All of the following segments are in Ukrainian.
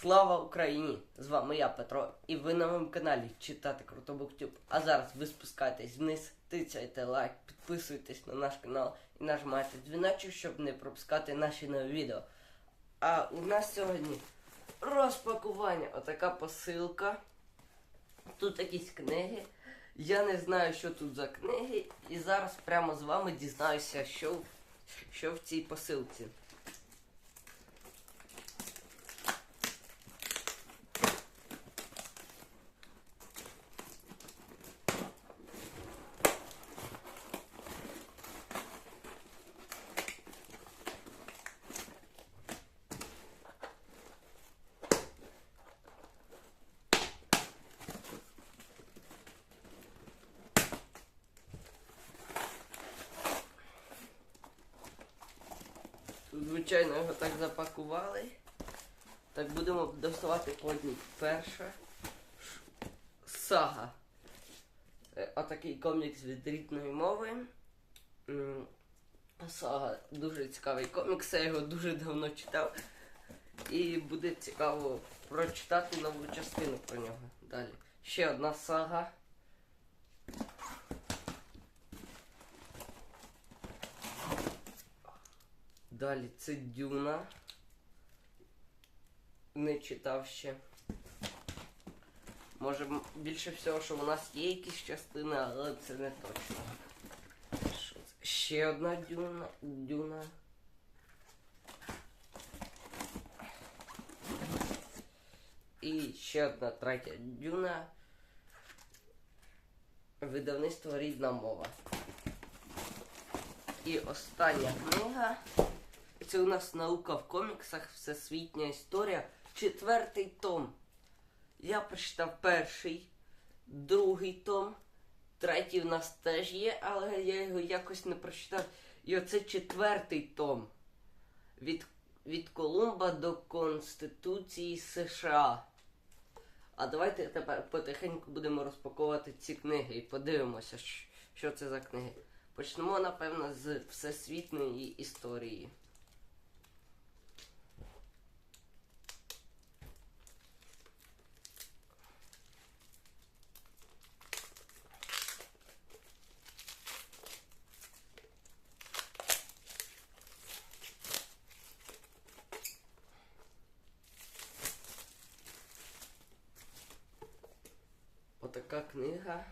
Слава Україні! З вами я, Петро, і ви на моєму каналі читати Круто Буктюб. А зараз ви спускайтесь вниз, тицяйте лайк, підписуйтесь на наш канал і нажимайте дзвіночок, щоб не пропускати наші нові відео. А у нас сьогодні розпакування. Отака посилка. Тут якісь книги. Я не знаю, що тут за книги, і зараз прямо з вами дізнаюся, що, що в цій посилці. Звичайно, його так запакували. Так будемо доставати по. Перша сага. Е, Отакий комікс від рідної мови. Сага дуже цікавий комікс, я його дуже давно читав. І буде цікаво прочитати нову частину про нього. Далі. Ще одна сага. Далі це Дюна. Не читав ще. Може більше всього, що у нас є якісь частини, але це не точно. Що це? Ще одна дюна. Дюна. І ще одна третя дюна. Видавництво рідна мова. І остання книга. Це у нас наука в коміксах, всесвітня історія. Четвертий том. Я прочитав перший, другий том, третій в нас теж є, але я його якось не прочитав. І оце четвертий том. Від, від Колумба до Конституції США. А давайте тепер потихеньку будемо розпаковувати ці книги і подивимося, що це за книги. Почнемо, напевно, з всесвітньої історії. Отака книга.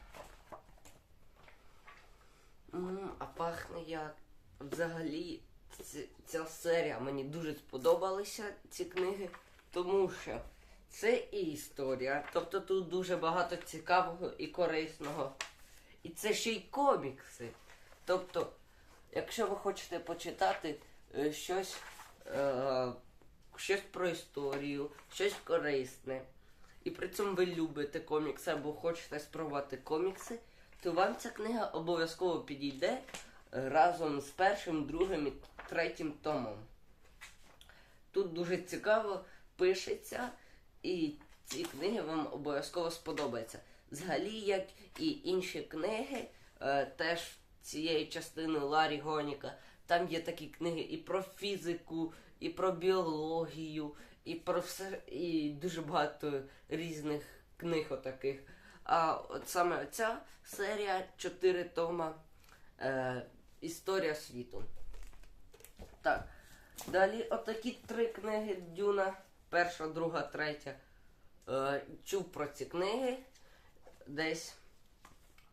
А пахне як. Взагалі, ці- ця серія мені дуже сподобалися ці книги, тому що це і історія, тобто тут дуже багато цікавого і корисного. І це ще й комікси. Тобто, якщо ви хочете почитати е, щось, е, щось про історію, щось корисне, і при цьому ви любите комікси або хочете спробувати комікси, то вам ця книга обов'язково підійде разом з першим, другим і третім томом. Тут дуже цікаво пишеться, і ці книги вам обов'язково сподобаються. Взагалі, як і інші книги, е, теж цієї частини Ларі Гоніка, там є такі книги і про фізику, і про біологію, і про все, і дуже багато різних книг отаких. А от саме ця серія 4 тома е, Історія світу. Так. Далі отакі три книги Дюна. Перша, друга, третя. Е, чув про ці книги. Десь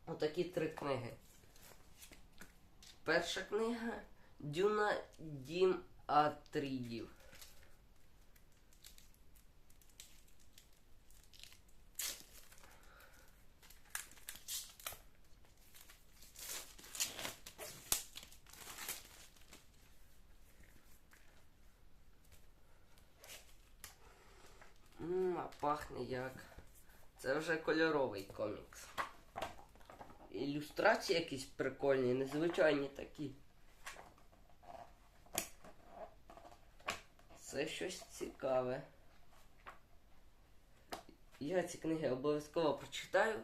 отакі три книги. Перша книга Дюна Дім Атрідів. Мм, а пахне як. Це вже кольоровий комікс. Ілюстрації якісь прикольні, незвичайні такі. Це щось цікаве. Я ці книги обов'язково прочитаю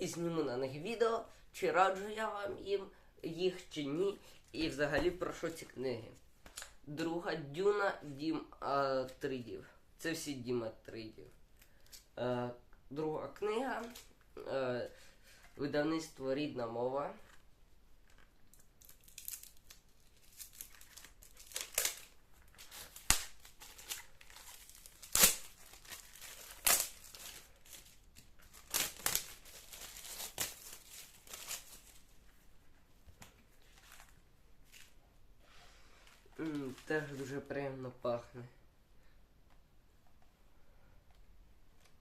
і зніму на них відео, чи раджу я вам їм їх чи ні, і взагалі про що ці книги. Друга Дюна Дім Атридів. Це всі Діматридів. Е, друга книга. Е, видавництво Рідна мова. Теж дуже приємно пахне.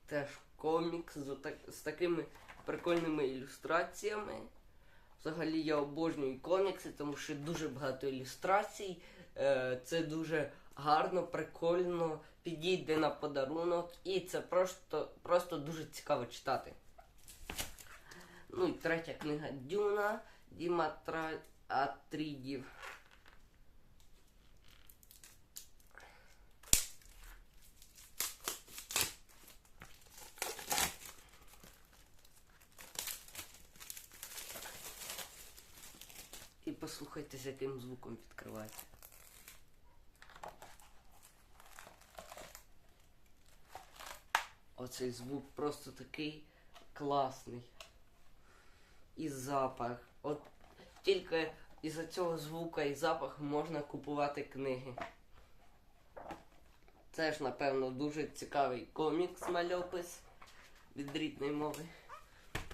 Теж комікс з, отак, з такими прикольними ілюстраціями. Взагалі я обожнюю комікси, тому що дуже багато ілюстрацій. Е, це дуже гарно, прикольно, підійде на подарунок, і це просто, просто дуже цікаво читати. Ну і третя книга Дюна Діма. Атрідів. Послухайте, з яким звуком відкривається. Оцей звук просто такий класний. І запах. От тільки із-за цього звука і запаху можна купувати книги. Це ж, напевно, дуже цікавий комікс мальопис від рідної мови.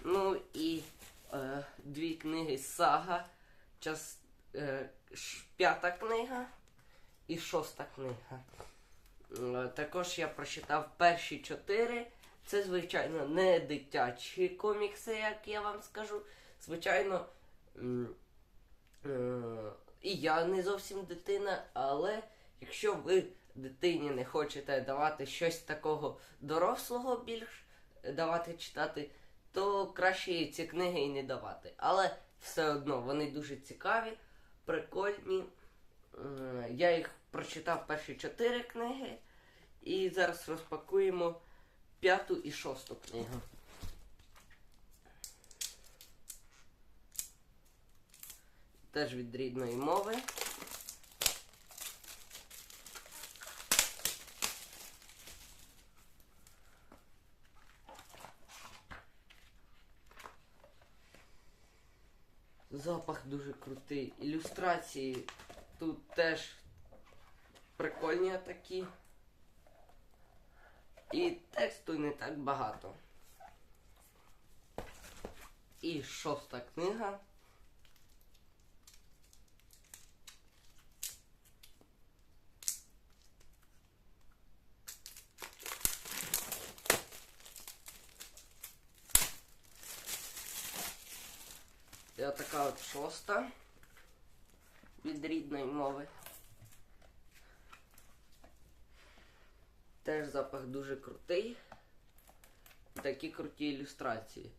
Ну і е, дві книги Сага. Час, е, п'ята книга і шоста книга. Е, Також я прочитав перші чотири. Це, звичайно, не дитячі комікси, як я вам скажу. Звичайно, е, і я не зовсім дитина, але якщо ви дитині не хочете давати щось такого дорослого більш давати читати, то краще ці книги і не давати. Але все одно вони дуже цікаві, прикольні. Е, Я їх прочитав перші чотири книги. І зараз розпакуємо п'яту і шосту книгу. Теж від рідної мови. Запах дуже крутий. Ілюстрації тут теж прикольні такі. І тексту не так багато. І шоста книга. Така от шоста від рідної мови. Теж запах дуже крутий. Такі круті ілюстрації.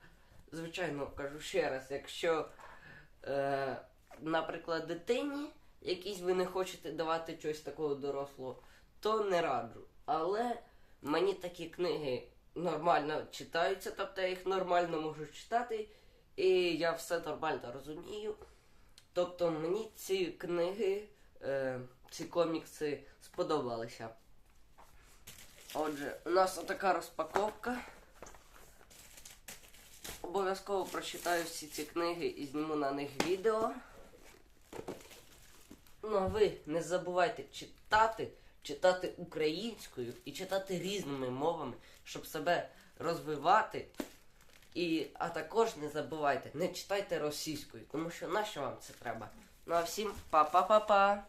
Звичайно, кажу ще раз, якщо, е, наприклад, дитині якійсь ви не хочете давати щось такого дорослого, то не раджу. Але мені такі книги нормально читаються, тобто я їх нормально можу читати, і я все нормально розумію. Тобто мені ці книги, е, ці комікси сподобалися. Отже, у нас отака розпаковка. Обов'язково прочитаю всі ці книги і зніму на них відео. Ну а ви не забувайте читати, читати українською і читати різними мовами, щоб себе розвивати. І, а також не забувайте, не читайте російською, тому що нащо вам це треба? Ну а всім па-па-па-па!